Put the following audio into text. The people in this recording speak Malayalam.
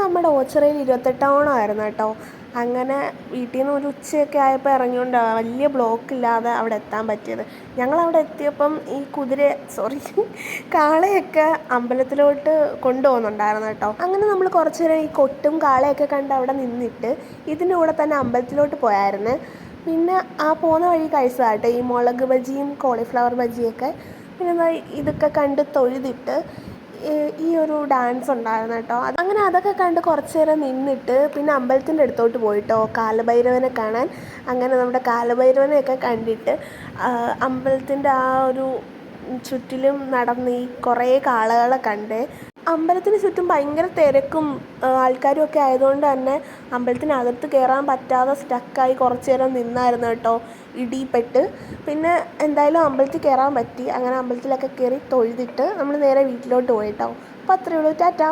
നമ്മുടെ ഓച്ചിറയിൽ ഇരുപത്തെട്ടോണമായിരുന്നു കേട്ടോ. അങ്ങനെ വീട്ടിൽ നിന്ന് ഒരു ഉച്ചയൊക്കെ ആയപ്പോൾ ഇറങ്ങിയോണ്ട് വലിയ ബ്ലോക്ക് ഇല്ലാതെ അവിടെ എത്താൻ പറ്റിയത്. ഞങ്ങൾ അവിടെ എത്തിയപ്പം ഈ കുതിര സോറി കാളയൊക്കെ അമ്പലത്തിലോട്ട് കൊണ്ടുപോകുന്നുണ്ടായിരുന്നു കേട്ടോ. അങ്ങനെ നമ്മൾ കുറച്ച് നേരം ഈ കൊട്ടും കാളയൊക്കെ കണ്ട് അവിടെ നിന്നിട്ട് ഇതിന്റെ കൂടെ തന്നെ അമ്പലത്തിലോട്ട് പോയായിരുന്നു. പിന്നെ ആ പോകുന്ന വഴി കഴിച്ചതാട്ടെ. ഈ മുളക് ബജിയും കോളിഫ്ലവർ ബജിയൊക്കെ. പിന്നെ ഇതൊക്കെ കണ്ട് തൊഴുതിട്ട് ഈ- ഒരു ഡാൻസ് ഉണ്ടായിരുന്നു കേട്ടോ. അങ്ങനെ അതൊക്കെ കണ്ട് കുറച്ച് നേരം നിന്നിട്ട് പിന്നെ അമ്പലത്തിന്റെ അടുത്തോട്ട് പോയിട്ടോ കാലഭൈരവനെ കാണാൻ. അങ്ങനെ നമ്മുടെ കാലഭൈരവനെയൊക്കെ കണ്ടിട്ട് അമ്പലത്തിന്റെ ആ ഒരു ചുറ്റിലും നടന്ന് ഈ കുറേ കാളകളെ കണ്ട് അമ്പലത്തിന് ചുറ്റും ഭയങ്കര തിരക്കും ആൾക്കാരും ഒക്കെ ആയതുകൊണ്ട് തന്നെ അമ്പലത്തിനകത്ത് കയറാൻ പറ്റാതെ സ്റ്റക്കായി കുറച്ച് നേരം നിന്നായിരുന്നു കേട്ടോ ഇടിപ്പെട്ട് പിന്നെ എന്തായാലും അമ്പലത്തിൽ കയറാൻ പറ്റി. അങ്ങനെ അമ്പലത്തിലൊക്കെ കയറി തൊഴുതിട്ട് നമ്മൾ നേരെ വീട്ടിലോട്ട് പോയിട്ടോ അപ്പോൾ അത്രയേ ഉള്ളൂ. ടാറ്റാ.